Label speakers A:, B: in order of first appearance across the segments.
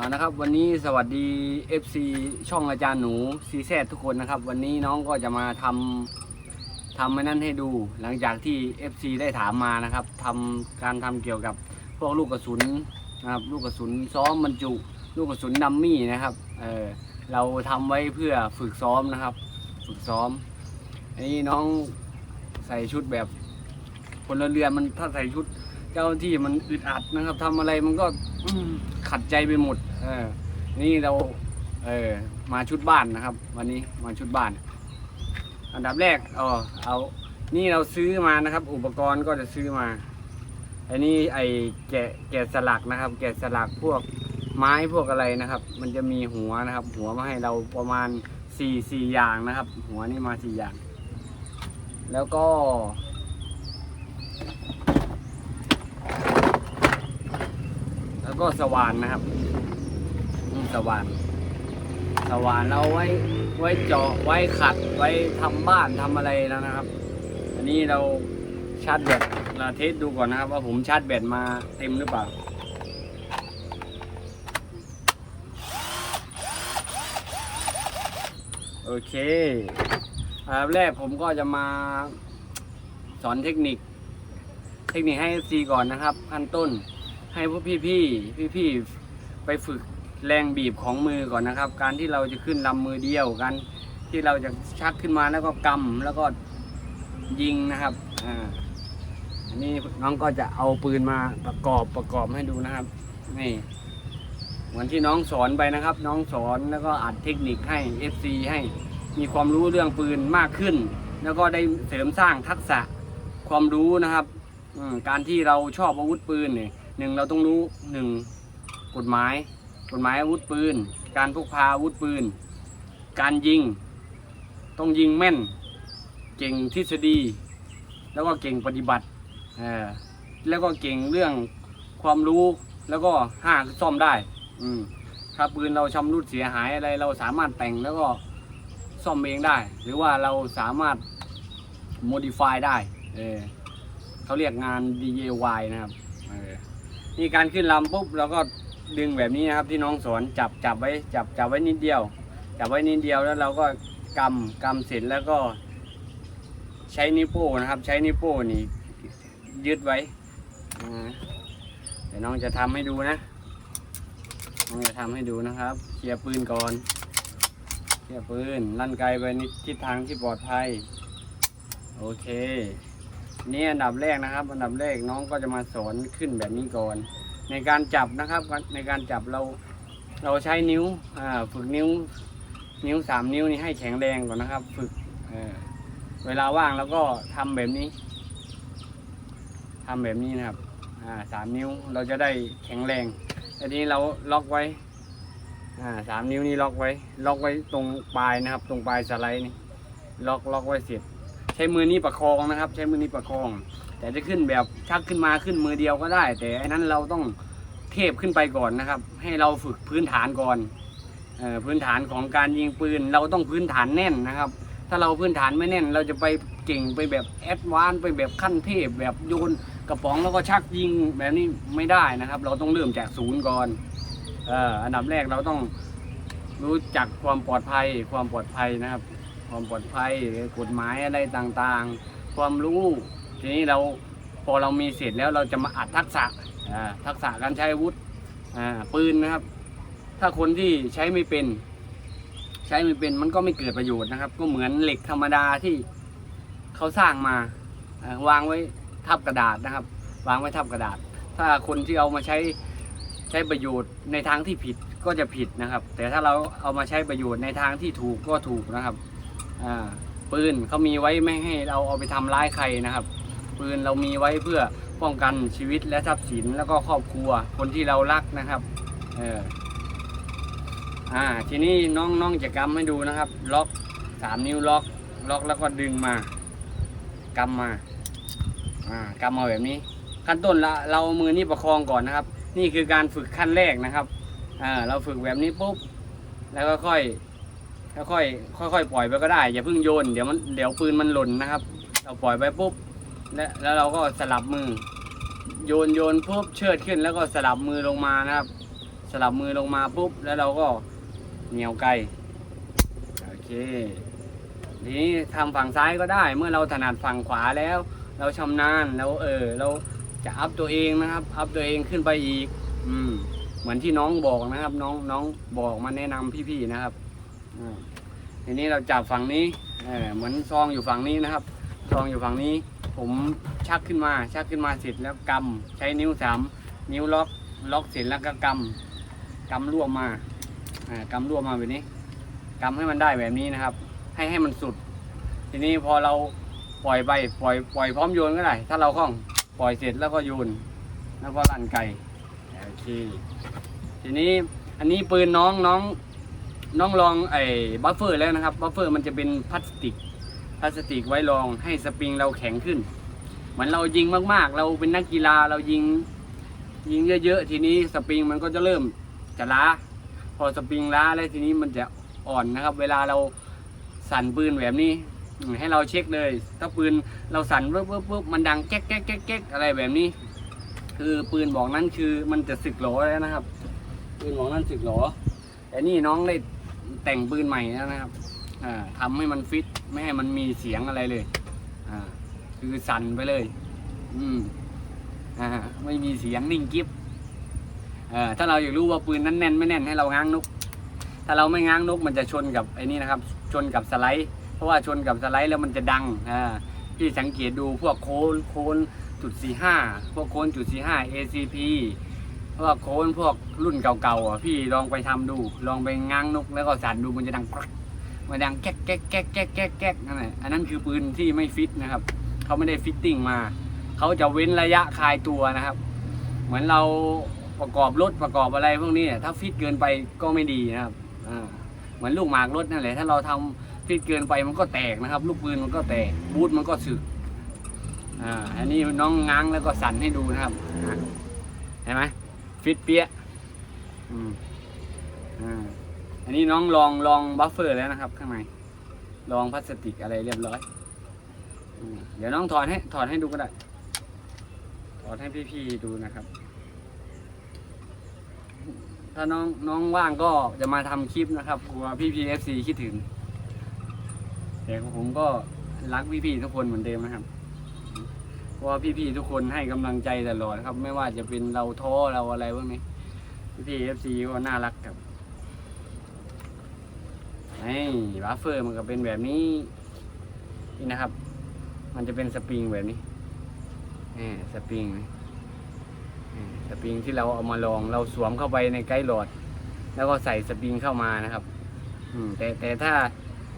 A: อ่านะครับวันนี้สวัสดี FC ช่องอาจารย์หนูซีแซทุกคนนะครับ วันนี้น้องก็จะมาทำทำไอ้นั่นให้ดูหลังจากที่ FC ได้ถามมานะครับทำการทำเกี่ยวกับพวกลูกกระสุนนะครับลูกกระสุนซ้อมบรรจุ ลูกกระสุนดัมมี่นะครับเออเราทำไว้เพื่อฝึกซ้อมนะครับ ฝึกซ้อมอันนี้น้องใส่ชุดแบบพลเรือนมันถ้าใส่ชุดเจ้าที่มันอึดอัดนะครับทำอะไรมันก็ขัดใจไปหมด เออ นี่เรา เออ มาชุดบ้านนะครับ วันนี้มาชุดบ้าน อันดับแรกเออเอา นี่เราซื้อมานะครับ อุปกรณ์ก็จะซื้อมาอันนี้ไอแกะแกะสลักนะครับ แกะสลักพวกไม้พวกอะไรนะครับ มันจะมีหัวนะครับ หัวมาให้เราประมาณสี่สี่อย่างนะครับ หัวนี่มาสี่อย่าง แล้วก็ แล้วก็สว่านนะครับ สว่าน สว่านเราไว้ไว้เจาะไว้ขัดไว้ทำบ้านทำอะไรแล้วนะครับ อันนี้เราชาร์จแบตเราเทสดูก่อนนะครับ ว่าผมชาร์จแบตมาเต็มหรือเปล่าโอเคอันดับแรกผมก็จะมาสอนเทคนิค เทคนิคให้ FC ก่อนนะครับขั้นต้นให้พวกพี่ๆพี่ๆไปฝึก แรงบีบของมือก่อนนะครับ การที่เราจะขึ้นลำมือเดียวกัน ที่เราจะชักขึ้นมาแล้วก็กำแล้วก็ยิงนะครับอ่าอันนี้น้องก็จะเอาปืนมาประกอบประกอบให้ดูนะครับนี่เหมือนที่น้องสอนไปนะครับ น้องสอนแล้วก็อัดเทคนิคให้ FC ให้มีความรู้เรื่องปืนมากขึ้น แล้วก็ได้เสริมสร้างทักษะความรู้นะครับการที่เราชอบอาวุธปืนเนี่ยหนึ่งเราต้องรู้หนึ่งกฎหมาย กฎหมายอาวุธปืน การพกพาอาวุธปืน การยิง ต้องยิงแม่น เก่งทฤษฎี แล้วก็เก่งปฏิบัติแล้วก็เก่งเรื่องความรู้แล้วก็ห้าซ่อมได้ อืถ้าปืนเราชำรุดเสียหายอะไรเราสามารถแต่งแล้วก็ซ่อมเองได้ หรือว่าเราสามารถ modify ได้ เออเขาเรียกงาน DIY นะครับนี่การขึ้นลำปุ๊บเราก็ ดึงแบบนี้นะครับที่น้องสอนจับจับไว้จับจับไว้นิดเดียว จับไว้นิดเดียวแล้วเราก็กำกำเสร็จแล้วก็ ใช้นิ้วโป้นะครับ ใช้นิ้วโป้นี่ยึดไว้เดี๋ยวน้องจะทำให้ดูนะน้องจะทำให้ดูนะครับเคลียร์ปืนก่อนเคลียร์ปืนลั่นไกลไปในทิศทางที่ปลอดภัยโอเคนี่อันดับแรกนะครับ อันดับแรกน้องก็จะมาสอนขึ้นแบบนี้ก่อน ในการจับนะครับในการจับเราเราใช้นิ้วฝึกนิ้ว นิ้วสามนิ้วนี่ให้แข็งแรงก่อนนะครับ ฝึกเวลาว่างแล้วก็ทำแบบนี้ทำแบบนี้นะครับสามนิ้วเราจะได้แข็งแรงทีนี้เราล็อกไว้สามนิ้วนี้ล็อกไว้ ล็อกไว้ตรงปลายนะครับ ตรงปลายสไลด์นี่ล็อกล็อกไว้เสร็จ ใช้มือนี้ประคองนะครับ ใช้มือนี้ประคอง แต่จะขึ้นแบบชักขึ้นมาขึ้นมือเดียวก็ได้ แต่อันนั้นเราต้องเทบขึ้นไปก่อนนะครับ ให้เราฝึกพื้นฐานก่อนออพื้นฐานของการยิงปืน เราต้องพื้นฐานแน่นนะครับ ถ้าเราพื้นฐานไม่แน่น เราจะไปเก่งไปแบบแอดวานซ์ไปแบบขั้นเทพ แบบโยนกระป๋องแล้วก็ชักยิงแบบนี้ไม่ได้นะครับ เราต้องเริ่มจากศูนย์ก่อนอออันดับแรกเราต้องรู้จักความปลอดภัย ความปลอดภัยนะครับ ความปลอดภัยกฎหมายอะไรต่างๆ ความรู้ ทีนี้เราพอเรามีเสร็จแล้วเราจะมาอัดทักษะทักษะการใช้อาวุธปืนนะครับ ถ้าคนที่ใช้ไม่เป็น ใช้ไม่เป็นมันก็ไม่เกิดประโยชน์นะครับ ก็เหมือนเหล็กธรรมดาที่เขาสร้างมาวางไว้ทับกระดาษนะครับ วางไว้ทับกระดาษ ถ้าคนที่เอามาใช้ใช้ประโยชน์ในทางที่ผิดก็จะผิดนะครับ แต่ถ้าเราเอามาใช้ประโยชน์ในทางที่ถูกก็ถูกนะครับปืนเขามีไว้ไม่ให้เราเอาไปทำร้ายใครนะครับ ปืนเรามีไว้เพื่อป้องกันชีวิตและทรัพย์สินแล้วก็ครอบครัวคนที่เรารักนะครับ เอออ่าทีนี้น้องน้องจะกำให้ดูนะครับ ล็อกสามนิ้วล็อก ล็อกแล้วก็ดึงมากำมาอ่ากำมาแบบนี้ ขั้นต้นละเรามือนี้ประคองก่อนนะครับ นี่คือการฝึกขั้นแรกนะครับอ่าเราฝึกแบบนี้ปุ๊บแล้วก็ค่อยค่อยค่อยๆปล่อยไปก็ได้อย่าเพิ่งโยนเดี๋ยวมันเดี๋ยวปืนมันหล่นนะครับ เราปล่อยไปปุ๊บ และแล้วเราก็สลับมือ โยนโยนปุ๊บเชิดขึ้น แล้วก็สลับมือลงมานะครับ สลับมือลงมาปุ๊บแล้วเราก็เหนียวไกลโอเคนี้ทำฝั่งซ้ายก็ได้ เมื่อเราถนัดฝั่งขวาแล้ว เราชำนาญแล้วเออเราจะอัพตัวเองนะครับ อัพตัวเองขึ้นไปอีก อืม เหมือนที่น้องบอกนะครับ น้องน้องบอกมาแนะนำพี่ๆนะครับอทีนี้เราจับฝั่งนี้เหมือนซองอยู่ฝั่งนี้นะครับ ซองอยู่ฝั่งนี้ ผมชักขึ้นมา ชักขึ้นมาเสร็จแล้วกำใช้นิ้วสามนิ้วล็อกล็อกเสร็จแล้วก็กำกำรวบมาอ่ากำรวบมาแบบนี้กำให้มันได้แบบนี้นะครับ ให้ให้มันสุด ทีนี้พอเราปล่อยไปปล่อยปล่อยพร้อมโยนก็ได้ ถ้าเราคล่องปล่อยเสร็จแล้วก็โยนแล้วก็ลั่นไกโอเคทีนี้อันนี้ปืนน้องน้องน้องลองไอ้บัฟเฟอร์แล้วนะครับบัฟเฟอร์มันจะเป็นพลาสติก พลาสติกไว้รองให้สปริงเราแข็งขึ้น เหมือนเรายิงมากๆ เราเป็นนักกีฬาเรายิงยิงเยอะๆ ทีนี้สปริงมันก็จะเริ่มจะล้า พอสปริงล้าแล้วทีนี้มันจะอ่อนนะครับ เวลาเราสั่นปืนแบบนี้ ให้เราเช็คเลย ถ้าปืนเราสั่นปุ๊บปุ๊บปุ๊บมันดังแก๊กแก๊กแก๊กแก๊กอะไรแบบนี้ คือปืนบอกนั้นคือมันจะสึกหรอแล้วนะครับ ปืนบอกนั้นสึกหรอแต่นี่น้องได้แต่งปืนใหม่แล้วนะครับ อ่าทำให้มันฟิตไม่ให้มันมีเสียงอะไรเลยคือสั่นไปเลย อืมอไม่มีเสียงนิ่งกิฟถ้าเราอยากรู้ว่าปืนนั้นแน่นไม่แน่นให้เราง้างนก ถ้าเราไม่ง้างนกมันจะชนกับไอ้นี่นะครับ ชนกับสไลด์ เพราะว่าชนกับสไลด์แล้วมันจะดังอพี่สังเกตดูพวกโคนโคนจุดสี่ห้าพวกโคนจุดสี่ห้า ACP พวกโคนพวกรุ่นเก่าๆอะพี่ลองไปทำดู ลองไปง้างนกแล้วก็สั่นดูมันจะดังกรัก มันดังแก๊กแก๊กแก๊กแก๊กแก๊กแก๊กนั่นแหละอันนั้นคือปืนที่ไม่ฟิตนะครับเขาไม่ได้ฟิตติ้งมาเขาจะเว้นระยะคลายตัวนะครับ เหมือนเราประกอบรถประกอบอะไรพวกนี้เนี่ยถ้าฟิตเกินไปก็ไม่ดีนะครับอ่าเหมือนลูกหมากรถนั่นแหละถ้าเราทำฟิตเกินไปมันก็แตกนะครับ ลูกปืนมันก็แตกบูทมันก็สึกอ่าอันนี้น้องง้างแล้วก็สั่นให้ดูนะครับเห็นไหมฟิตเปี้ยอืมอ่า อันนี้น้องลองลองบัฟเฟอร์แล้วนะครับ ข้างในลองพลาสติกอะไรเรียบร้อยเดี๋ยวน้องถอดให้ถอดให้ดูก็ได้ถอดให้พี่ๆดูนะครับ ถ้าน้องน้องว่างก็จะมาทำคลิปนะครับกลัวพี่พีเอฟซีคิดถึงแต่ผมก็รักพี่ๆทุกคนเหมือนเดิมนะครับเพราะว่าพี่ๆทุกคนให้กำลังใจตลอดครับ ไม่ว่าจะเป็นเราท้อเราอะไรพวกนี้พี่เอฟซีก็น่ารักครับ นี่บัฟเฟอร์มันก็เป็นแบบนี้ นี่นะครับ มันจะเป็นสปริงแบบนี้นี่สปริงนี่สปริงที่เราเอามาลองเราสวมเข้าไปในไกด์โหลดแล้วก็ใส่สปริงเข้ามานะครับ อืม แต่แต่ถ้า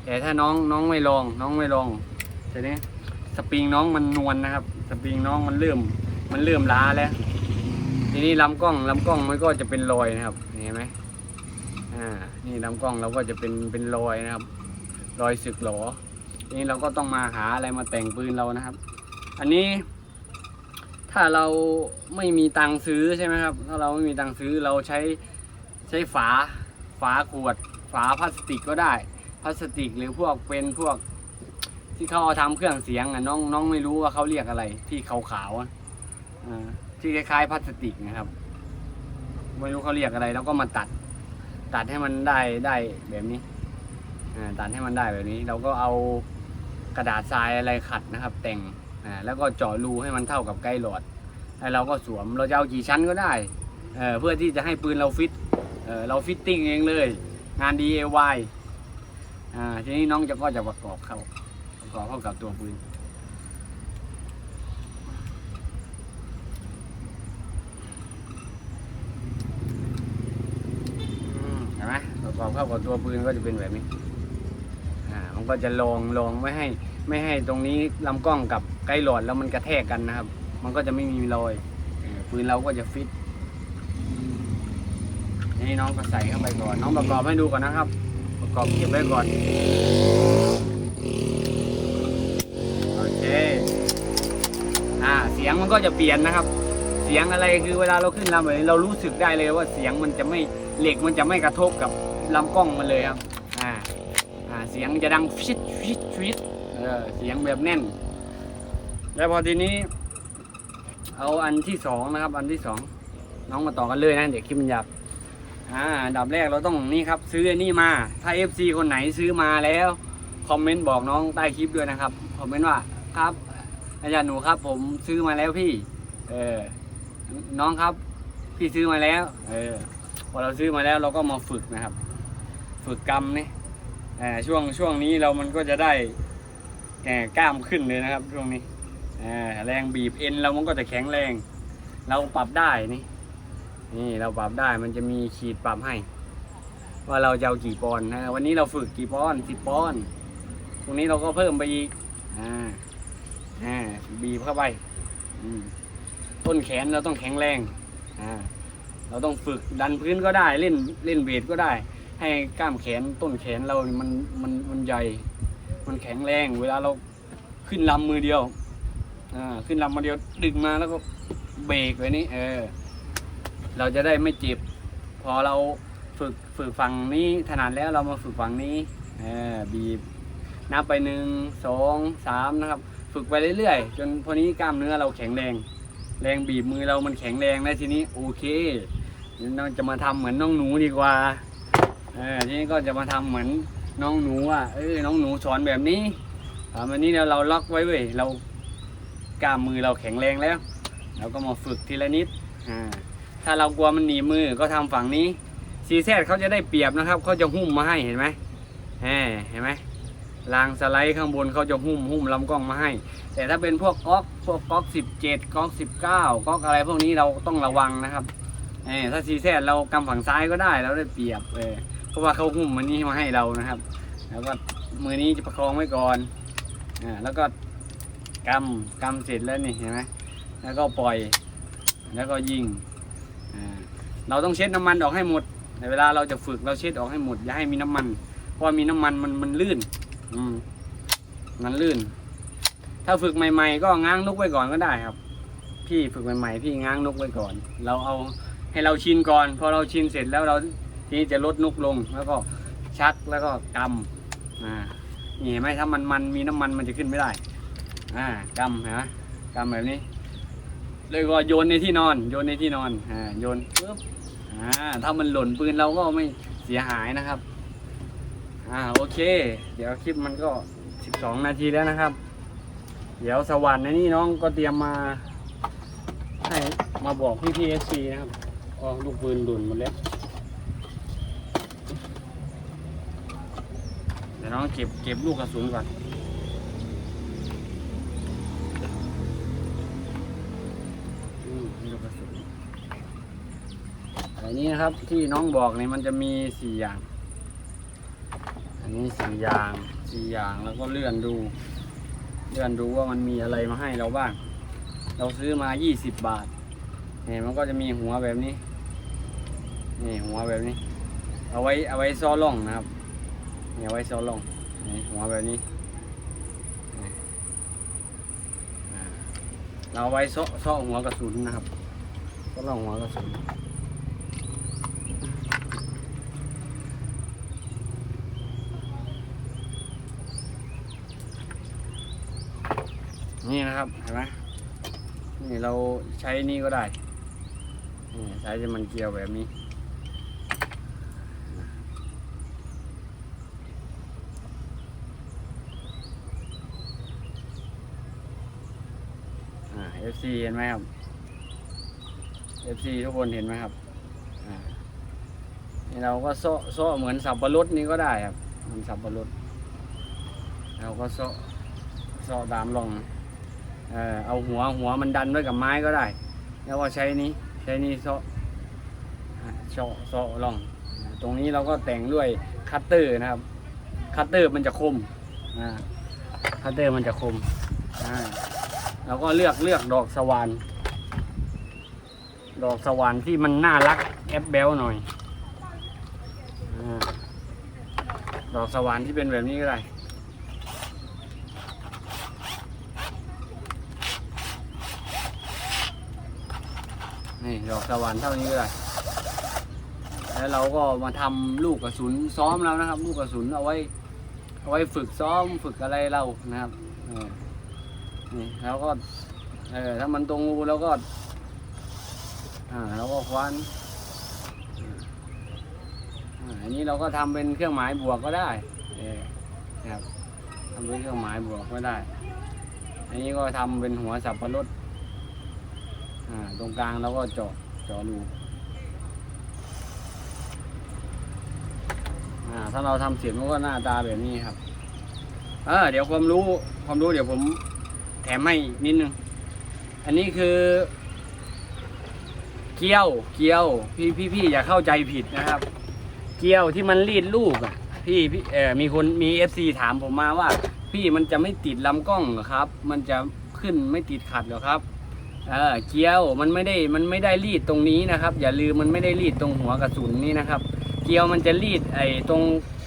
A: แต่ถ้าน้องน้องไม่ลอง น้องไม่ลองทีนี้สปริงน้องมันนวลนะครับ สปริงน้องมันเริ่ม มันเริ่มล้าแล้ว ทีนี้ลำกล้องลำกล้องมันก็จะเป็นรอยนะครับเห็นไหม อ่านี่ลำกล้องเราก็จะเป็นเป็นรอยนะครับ รอยสึกหรอนี้เราก็ต้องมาหาอะไรมาแต่งปืนเรานะครับ อันนี้ ถ้าเราไม่มีตังค์ซื้อใช่ไหมครับ ถ้าเราไม่มีตังค์ซื้อเราใช้ใช้ฝาฝาขวด ฝาพลาสติกก็ได้ พลาสติกหรือพวกเป็นพวก ที่เขาเอาทำเครื่องเสียงอะน้องน้องไม่รู้ว่าเขาเรียกอะไร ที่ขาวๆอะอ่าที่คล้ายๆพลาสติกนะครับ ไม่รู้เขาเรียกอะไร แล้วก็มาตัด ตัดให้มันได้ได้แบบนี้อ่าตัดให้มันได้แบบนี้ เราก็เอากระดาษทรายอะไรขัดนะครับ แต่งอ่าแล้วก็เจาะรูให้มันเท่ากับไกด์หลอดแล้วเราก็สวมเราจะเอากี่ชั้นก็ได้เเพื่อที่จะให้ปืนเราฟิตเออเราฟิตติ้งเองเลย งาน DIY อ่าทีนี้น้องจะก็จะประกอบเข้าประกอบเข้ากับตัวปืน อืมเห็น ไหมประกอบเข้ากับตัวปืนก็จะเป็นแบบนี้อ่ามันก็จะลองลองไม่ให้ ไม่ให้ตรงนี้ลำกล้องกับใกล้หลอดแล้วมันกระแทกกันนะครับ มันก็จะไม่มีรอยปืนเราก็จะฟิตนี่น้องก็ใส่เข้าไปก่อน น้องประกอบให้ดูก่อนนะครับ ประกอบเก็บไว้ก่อนโอเคอ่าเสียงมันก็จะเปลี่ยนนะครับ เสียงอะไรคือเวลาเราขึ้นลำแบบนี้เรารู้สึกได้เลยว่าเสียงมันจะไม่เหล็กมันจะไม่กระทบกับ ลำกล้องมันเลยครับ อ่า อ่า เสียงจะดังฟิชฟิชฟิชเออ เสียงแบบแน่น แล้วพอทีนี้ เอาอันที่สองนะครับ อันที่สอง น้องมาต่อกันเลยนะ เดี๋ยวคลิปมันหยาวอ่าดับแรกเราต้องนี่ครับ ซื้อนนี้มา ถ้า FC คนไหนซื้อมาแล้ว คอมเมนต์บอกน้องใต้คลิปด้วยนะครับ คอมเมนต์ว่าครับ อาจารย์หนูครับ ผมซื้อมาแล้วพี่ เออ น้องครับ พี่ซื้อมาแล้ว เออ พอเราซื้อมาแล้วเราก็มาฝึกนะครับ ฝึกกรรมนี่ช่วงช่วงนี้เรามันก็จะได้แก่กล้ามขึ้นเลยนะครับช่วงนี้แรงบีบเอ็นเรามันก็จะแข็งแรง เราปรับได้นี่นี่เราปรับได้มันจะมีขีดปรับให้ ว่าเราจะเอากี่ปอนนะวันนี้เราฝึกกี่ปอนสิบปอนตรงนี้เราก็เพิ่มไปอีกอ่าอ่าบีบเข้าไปต้นแขนเราต้องแข็งแรงอ่าเราต้องฝึกดันพื้นก็ได้เล่นเล่นเวทก็ได้ ให้กล้ามแขนต้นแขนเรามันมันมันใหญ่ มันแข็งแรง เวลาเราขึ้นลำมือเดียวอ่าขึ้นลำมือเดียวดึงมาแล้วก็เบรกไว้นี่เออ เราจะได้ไม่เจ็บ พอเราฝึกฝึกฝั่งนี้ถนัดแล้วเรามาฝึกฝั่งนี้เออบีบนับไปหนึ่งสองสามนะครับ ฝึกไปเรื่อยๆ จนพอนี้กล้ามเนื้อเราแข็งแรง แรงบีบมือเรามันแข็งแรงแล้วทีนี้โอเคเราจะมาทำเหมือนน้องหนูดีกว่า เออทีนี้ก็จะมาทำเหมือนน้องหนูอะเออน้องหนูสอนแบบนี้อ่าวันนี้เราเราล็อกไว้เว้ยเรากล้ามมือเราแข็งแรงแล้ว เราก็มาฝึกทีละนิดอ่าถ้าเรากลัวมันหนีมือก็ทำฝั่งนี้ซีแซดเขาจะได้เปรียบนะครับเขาจะหุ้มมาให้เห็นไหมเห็นไหมรางสไลด์ข้างบนเขาจะหุ้มหุ้มลำกล้องมาให้ แต่ถ้าเป็นพวกก๊อกพวกก๊อกสิบเจ็ดก๊อกสิบเก้าก๊อกอะไรพวกนี้เราต้องระวังนะครับเอถ้าซีแซดเรากำฝั่งซ้ายก็ได้เราได้เปรียบเออ เพราะว่าเขาหุ้มมันนี้มาให้เรานะครับ แล้วก็มือนี้จะประคองไว้ก่อนอ่าแล้วก็กำกำเสร็จแล้วนี่เห็นไหมแล้วก็ปล่อย แล้วก็ยิงอ่าเราต้องเช็ดน้ำมันออกให้หมดในเวลาเราจะฝึกเราเช็ดออกให้หมดอย่าให้มีน้ำมัน เพราะมีน้ำมันมันมันลื่น อืมมันลื่น ถ้าฝึกใหม่ ๆ ก็ง้างนกไว้ก่อนก็ได้ครับ พี่ฝึกใหม่ๆพี่ง้างนกไว้ก่อน เราเอาให้เราชินก่อน พอเราชินเสร็จแล้วเรา นี้จะลดนุกลงแล้วก็ชักแล้วก็กำอ่านี่เห็นไหมถ้ามันมันมีน้ำมันมันจะขึ้นไม่ได้อ่ากำเห็นไหมกำแบบนี้เลยก็โยนในที่นอนโยนในที่นอนอ่าโยนปุ๊บอ่าถ้ามันหล่นปืนเราก็ไม่เสียหายนะครับอ่าโอเค เดี๋ยวคลิปมันก็สิบสองนาทีแล้วนะครับ เดี๋ยวสวรรค์ในนี่น้องก็เตรียมมาให้มาบอกพี่พีเอสซีนะครับอ๋อลูกปืนหล่นหมดแล้ว เดี๋ยวน้องเก็บเก็บลูกกระสุนก่อนลูกกระสุนอันนี้นะครับที่น้องบอกเนี่ยมันจะมีสี่อย่าง อันนี้สี่อย่างสี่อย่างแล้วก็เลื่อนดู เลื่อนดูว่ามันมีอะไรมาให้เราบ้าง เราซื้อมายี่สิบบาทเนี่ยมันก็จะมีหัวแบบนี้ นี่หัวแบบนี้ เอาไว้เอาไว้ซ้อล่องนะครับ เอาไว้ซ้อล่องนี่หัวแบบนี้ เราไว้ซ้อซ้อหัวกระสุนนะครับซ้อล่องหัวกระสุนนี่นะครับเห็นไหมนี่เราใช้นี่ก็ได้ นี่ใช้จะมันเกลียวแบบนี้ อ่า FC เห็นไหมครับ FC ทุกคนเห็นไหมครับนี่เราก็โซ่โซ่เหมือนสับปะรดนี่ก็ได้ครับเหมือนสับปะรดเราก็โซ่โซ่ตามลงเออเอาหัวหัวมันดันไว้กับไม้ก็ได้ แล้วก็ใช้นี้ใช้นี้โซ่อะโซ่โซ่ลองตรงนี้เราก็แต่งด้วยคัตเตอร์นะครับคัตเตอร์มันจะคมคัตเตอร์มันจะคมอ่า เราก็เลือกเลือกดอกสว่าน ดอกสว่านที่มันน่ารักแอปเบลหน่อยอดอกสว่านที่เป็นแบบนี้ก็ได้นี่ดอกสว่านเท่านี้ก็ได้แล้วเราก็มาทำลูกกระสุนซ้อมแล้วนะครับ ลูกกระสุนเอาไว้เอาไว้ฝึกซ้อมฝึกอะไรเรานะครับ นี่แล้วก็เออถ้ามันตรงรูแล้วก็ อ่าแล้วก็คว้านอ่านนี้เราก็ทำเป็นเครื่องหมายบวกก็ได้เออนะครับทำเป็นเครื่องหมายบวกก็ได้ อันนี้ก็ทำเป็นหัวสับปะรดอ่าตรงกลางเราก็เจาะเจาะรูถ้าเราทำเสร็จมันก็หน้าตาแบบนี้ครับ เออเดี๋ยวความรู้ความรู้เดี๋ยวผม ถมให้นิดนึง อันนี้คือ เกี้ยว เกี้ยว พี่พี่พี่อย่าเข้าใจผิดนะครับ เกี้ยวที่มันรีดลูกอะ พี่พี่เออมีคนมีเอฟซีถามผมมาว่า พี่มันจะไม่ติดลำกล้องเหรอครับ มันจะขึ้นไม่ติดขัดเหรอครับเออเกี้ยวมันไม่ได้มันไม่ได้รีดตรงนี้นะครับ อย่าลืมมันไม่ได้รีดตรงหัวกระสุนนี่นะครับ เกี้ยวมันจะรีดไอ้ตรง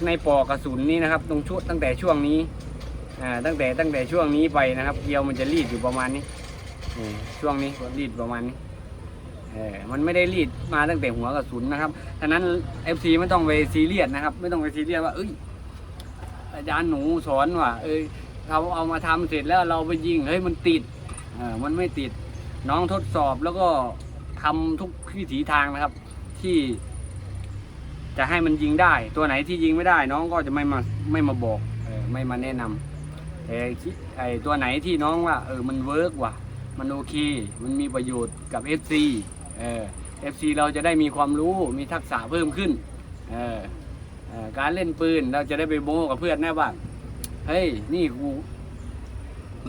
A: ในปอกกระสุนนี่นะครับ ตรงช่วงตั้งแต่ช่วงนี้ ตั้งแต่ตั้งแต่ช่วงนี้ไปนะครับ เกลียวมันจะรีดอยู่ประมาณนี้ช่วงนี้รีดประมาณนี้มันไม่ได้รีดมาตั้งแต่หัวกระสุนนะครับฉะนั้น FC ไม่ต้องไปซีเรียสนะครับ ไม่ต้องไปซีเรียสว่าเอ้ยอาจารย์หนูสอนว่าเอ้ยเราเอามาทำเสร็จแล้วเราไปยิงเฮ้ยมันติดเออมันไม่ติดน้องทดสอบแล้วก็ทำทุกวิถีทางนะครับ ที่ จะให้มันยิงได้ ตัวไหนที่ยิงไม่ได้ น้องก็จะไม่มาไม่มาบอกไม่มาแนะนำ แต่ไอตัวไหนที่น้องว่าเออมันเวิร์กว่ะ มันโอเค มันมีประโยชน์กับ FC เออ FC เราจะได้มีความรู้มีทักษะเพิ่มขึ้นเออเออการเล่นปืนเราจะได้ไปโม้กับเพื่อนแน่ว่าเฮ้ยนี่กู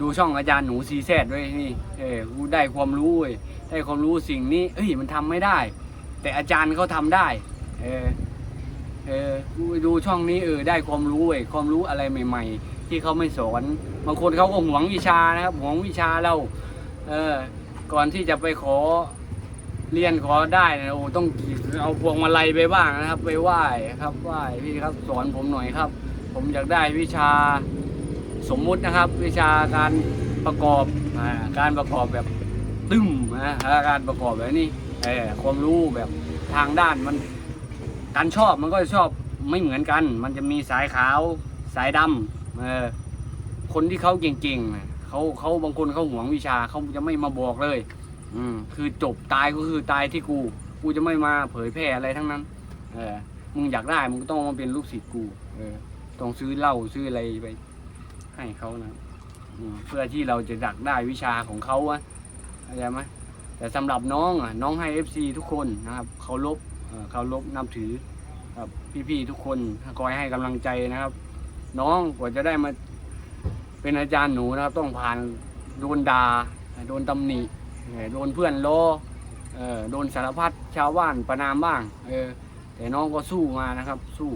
A: ดูช่องอาจารย์หนูซีแซดด้วยนี่เออกูได้ความรู้เว้ยได้ความรู้สิ่งนี้เอ้ยมันทำไม่ได้ แต่อาจารย์เขาทำได้เออเออกูดูช่องนี้เออได้ความรู้เว้ยความรู้อะไรใหม่ ๆ ที่เขาไม่สอน บางคนเขาก็หวงวิชานะครับหวงวิชาเราเออก่อนที่จะไปขอเรียนขอได้นะโอ้ต้องเอาพวงมาลัยไปบ้างนะครับ ไปไหว้ครับไหว้พี่ครับสอนผมหน่อยครับ ผมอยากได้วิชาสมมุตินะครับ วิชาการประกอบอการประกอบแบบตึ้มนะการประกอบแบบนี้เออความรู้แบบทางด้านมันการชอบมันก็ชอบไม่เหมือนกัน มันจะมีสายขาวสายดำ คนที่เขาเก่งๆเขาเขาบางคนเขาหวงวิชาเขาจะไม่มาบอกเลย อืมคือจบตายก็คือตายที่กู กูจะไม่มาเผยแพร่อะไรทั้งนั้น เออมึงอยากได้มึงก็ต้องมาเป็นลูกศิษย์กู เออ ต้องซื้อเหล้าซื้ออะไรไป ให้เขานะเพื่อที่เราจะดักได้วิชาของเขาอะเข้าใจไหมแต่สำหรับน้องอะน้องให้ FC ทุกคนนะครับเคารพเอ่อเคารพนับถือครับพี่ๆทุกคนคอยให้กำลังใจนะครับ น้องกว่าจะได้มา เป็นอาจารย์หนูนะครับ ต้องผ่านโดนดา่าโดนตำหนิโดนเพื่อนล้อเออโดนสารพัดชาวบ้านประนามบ้างเออแต่น้องก็สู้มานะครับ สู้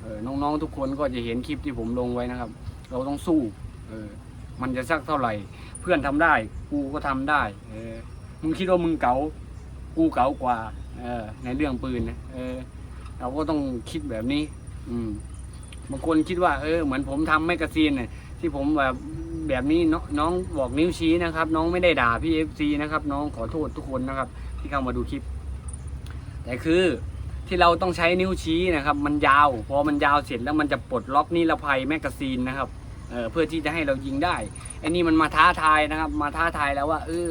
A: เออน้องๆทุกคนก็จะเห็นคลิปที่ผมลงไว้นะครับ เราต้องสู้เออมันจะสักเท่าไหร่ เพื่อนทำได้กูก็ทำได้เออมึงคิดว่ามึงเก๋ากูเก๋ากว่าเออในเรื่องปืนนะเออเราก็ต้องคิดแบบนี้ อืม บางคนคิดว่าเออเหมือนผมทำแมกกาซีนเนี่ยที่ผมแบบแบบนี้น้องน้องบอกนิ้วชี้นะครับ น้องไม่ได้ด่าพี่เอฟซีนะครับน้องขอโทษทุกคนนะครับ ที่เข้ามาดูคลิป แต่คือที่เราต้องใช้นิ้วชี้นะครับ มันยาวพอมันยาวเสร็จแล้วมันจะปลดล็อกนิรภัยแมกกาซีนนะครับเออเพื่อที่จะให้เรายิงได้ไอ้นี่มันมาท้าทายนะครับ มาท้าทายแล้วว่า เออ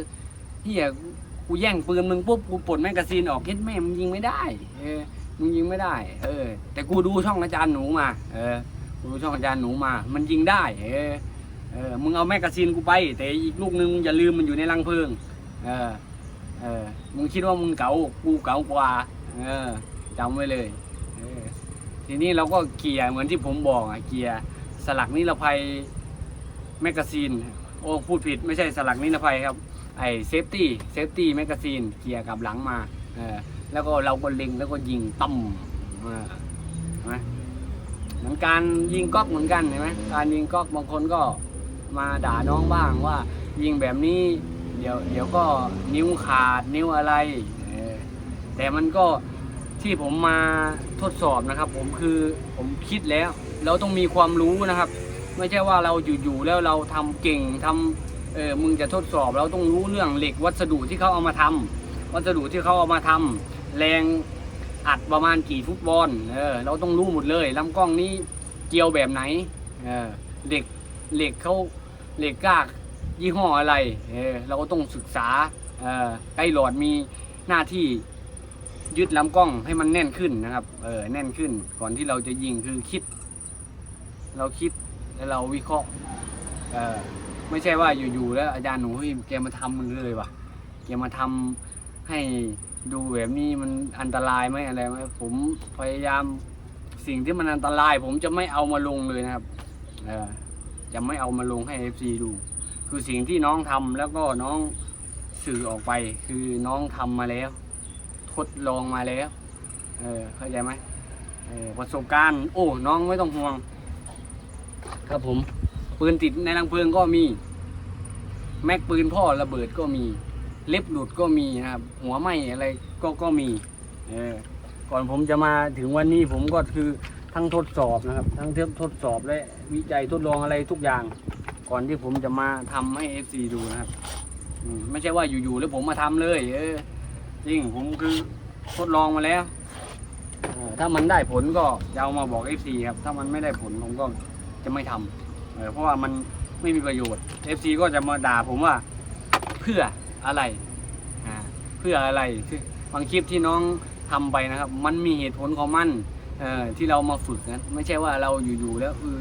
A: เฮียกูแย่งปืนมึงปุ๊บกูปลดแมกกาซีนออกเฮ็ดแม่มึงยิงไม่ได้ เออ มึงยิงไม่ได้ เออ แต่กูดูช่องอาจารย์หนูมา เออ กูดูช่องอาจารย์หนูมา มันยิงได้ เออ เออ มึงเอาแมกกาซีนกูไป แต่อีกลูกนึงมึงอย่าลืมมันอยู่ในรังเพลิง เออ เออ มึงคิดว่ามึงเก๋า กูเก๋ากว่า เออจำไว้เลยเออทีนี้เราก็เกียร์เหมือนที่ผมบอกอะเกียร์สลักนิรภัยแมกกาซีน โอ้พูดผิดไม่ใช่สลักนิรภัยครับ ไอเซฟตี้เซฟตี้แมกกาซีนเกียร์กลับหลังมา เออ แล้วก็เราก็เล็งแล้วก็ยิงตั้มอ่าเห็นไหมเหมือนการยิงก๊อกเหมือนกันเห็นไหมการยิงก๊อกบางคนก็มาด่าน้องบ้างว่า ยิงแบบนี้เดี๋ยวเดี๋ยวก็นิ้วขาดนิ้วอะไร แต่มันก็ที่ผมมาทดสอบนะครับ ผมคือผมคิดแล้ว เราต้องมีความรู้นะครับ ไม่ใช่ว่าเราอยู่ๆแล้วเราทำเก่งทำเออมึงจะทดสอบเราต้องรู้เรื่องเหล็กวัสดุที่เขาเอามาทำวัสดุที่เขาเอามาทำ แรงอัดประมาณกี่ฟุตบอลเออเราต้องรู้หมดเลยลำกล้องนี้เกี่ยวแบบไหนเออเหล็กเหล็กเขาเหล็กกล้ายี่ห้ออะไรเออเราก็ต้องศึกษาเออไอหลอดมีหน้าที่ยึดลำกล้องให้มันแน่นขึ้นนะครับเออแน่นขึ้นก่อนที่เราจะยิงคือคิด เราคิดแล้วเราวิเคราะห์เออไม่ใช่ว่าอยู่ๆแล้วอาจารย์หนูเฮ้ยแกมาทำมันเลยว่ะแกมาทำให้ ดูแบบนี้มันอันตรายไหมอะไรไหมผมพยายามสิ่งที่มันอันตราย ผมจะไม่เอามาลงเลยนะครับจะไม่เอามาลงให้ FC ดู คือสิ่งที่น้องทำแล้วก็น้องสื่อออกไป คือน้องทำมาแล้ว ทดลองมาแล้วเออเข้าใจไหมประสบการณ์ โอ้น้องไม่ต้องห่วง ครับผมปืนติดในรังเพลิงก็มี แม็กปืนพ่อระเบิดก็มี เล็บหลุดก็มีนะครับ หัวไหมอะไรก็ก็มีเออก่อนผมจะมาถึงวันนี้ผมก็คือทั้งทดสอบนะครับ ทั้งเทียบทดสอบและวิจัยทดลองอะไรทุกอย่าง ก่อนที่ผมจะมาทำให้ FC ดูนะครับไม่ใช่ว่าอยู่ๆแล้วผมมาทำเลย เออจริงผมคือทดลองมาแล้วออถ้ามันได้ผลก็จะเอามาบอก FC ครับถ้ามันไม่ได้ผลผมก็จะไม่ทำเออเพราะว่ามันไม่มีประโยชน์ FC ก็จะมาด่าผมว่าเพื่อ อะไรอ่าเพื่ออะไรคือบางคลิปที่น้องทำไปนะครับ มันมีเหตุผลของมันที่เรามาฝึกนะไม่ใช่ว่าเราอยู่ๆแล้วเออ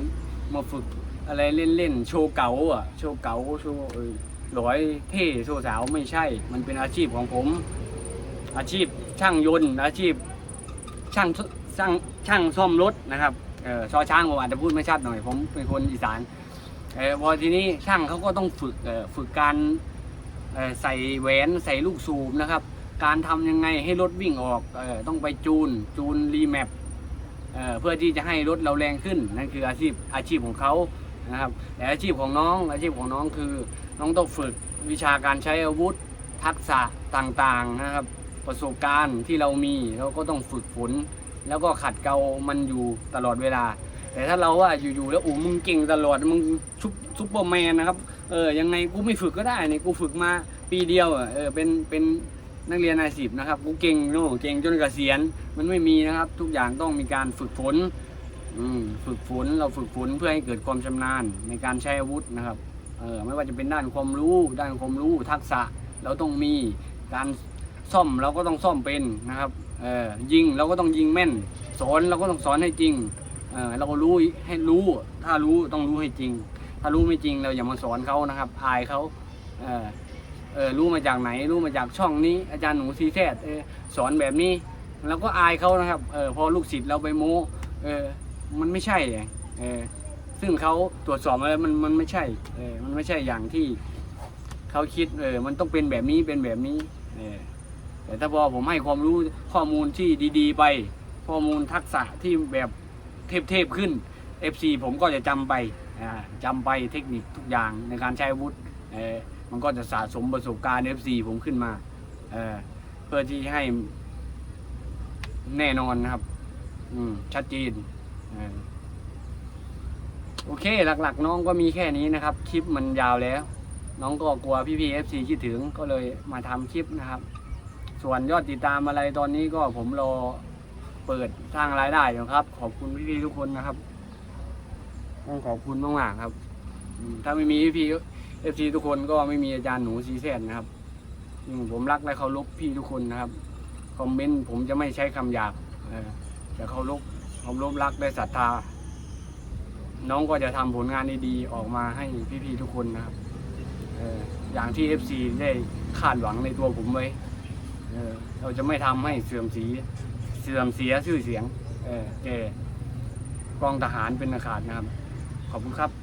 A: มาฝึกอะไรเล่นๆโชว์เก๋าอะโชว์เก๋าโชว์เออร้อยเท่โชว์สาวไม่ใช่ มันเป็นอาชีพของผม อาชีพช่างยนต์อาชีพช่างช่างช่างซ่อมรถนะครับเออชอช้างผมอาจจะพูดไม่ชัดหน่อยผมเป็นคนอีสานเออพอทีนี้ช่างเขาก็ต้องฝึกเออฝึกการ ใส่แหวนใส่ลูกสูบนะครับ การทำยังไงให้รถวิ่งออกออต้องไปจูนจูนรีแมปเเพื่อที่จะให้รถเราแรงขึ้นนั่นคืออาชีพอาชีพของเขานะครับแต่อาชีพของน้องอาชีพของน้องคือน้องต้องฝึกวิชาการใช้อาวุธทักษะต่างๆนะครับ ประสบการณ์ที่เรามีเราก็ต้องฝึกฝน แล้วก็ขัดเกลามันอยู่ตลอดเวลา แต่ถ้าเราว่าอยู่ๆแล้วโอ้มึงเก่งตลอดมึงซุปเปอร์แมนนะครับ เออยังไงกูไม่ฝึกก็ได้นี่กูฝึกมาปีเดียวอะเออเป็นเป็นนักเรียนนายสิบนะครับกูเก่งโน่เก่งจนเกษียณมันไม่มีนะครับ ทุกอย่างต้องมีการฝึกฝนฝึกฝนเราฝึกฝนเพื่อให้เกิดความชำนาญในการใช้อาวุธนะครับเออไม่ว่าจะเป็นด้านความรู้ ด้านความรู้ทักษะเราต้องมีการซ่อมเราก็ต้องซ่อมเป็นนะครับเออยิงเราก็ต้องยิงแม่น สอนเราก็ต้องสอนให้จริงเออเราก็รู้ให้รู้ถ้ารู้ต้องรู้ให้จริง ถ้ารู้ไม่จริงเราอย่ามาสอนเขานะครับอายเขาเออเออรู้มาจากไหน รู้มาจากช่องนี้ อาจารย์หนูซีแซดเออสอนแบบนี้เราก็อายเขานะครับเออพอลูกศิษย์เราไปโม้เออมันไม่ใช่เออซึ่งเขาตรวจสอบมาแล้วมันมันไม่ใช่เออมันไม่ใช่อย่างที่เขาคิดเออมันต้องเป็นแบบนี้เป็นแบบนี้เออแต่ถ้าพอผมให้ความรู้ข้อมูลที่ดี ๆ ไป ข้อมูลทักษะที่แบบเทพๆขึ้น FC ผมก็จะจำไป จำไปเทคนิคทุกอย่างในการใช้อาวุธมันก็จะสะสมประสบการณ์ FC ผมขึ้นมาเเพื่อที่ให้แน่นอนนะครับชัดเจนเโอเคหลักๆ น้องก็มีแค่นี้นะครับ คลิปมันยาวแล้ว น้องก็กลัวพี่ๆ FC คิดถึงก็เลยมาทำคลิปนะครับ ส่วนยอดติดตามอะไรตอนนี้ก็ผมรอเปิดสร้างรายได้อยู่ครับ ขอบคุณพี่ๆทุกคนนะครับ ต้องขอบคุณมากๆครับอืมถ้าไม่มีพี่เอฟซีทุกคนก็ไม่มีอาจารย์หนูซีแซนนะครับอืมผมรักและเคารพพี่ทุกคนนะครับคอมเมนต์ผมจะไม่ใช้คำหยาบเออจะเคารพเคารพรักและศรัทธา น้องก็จะทำผลงานดีๆออกมาให้พี่ๆทุกคนนะครับเอออย่างที่ FC ได้คาดหวังในตัวผมไว้เออเราจะไม่ทำให้เสื่อมสีเสื่อมเสียชื่อเสียงเออแกกองทหารเป็นอาขาดนะครับ ขอบคุณครับ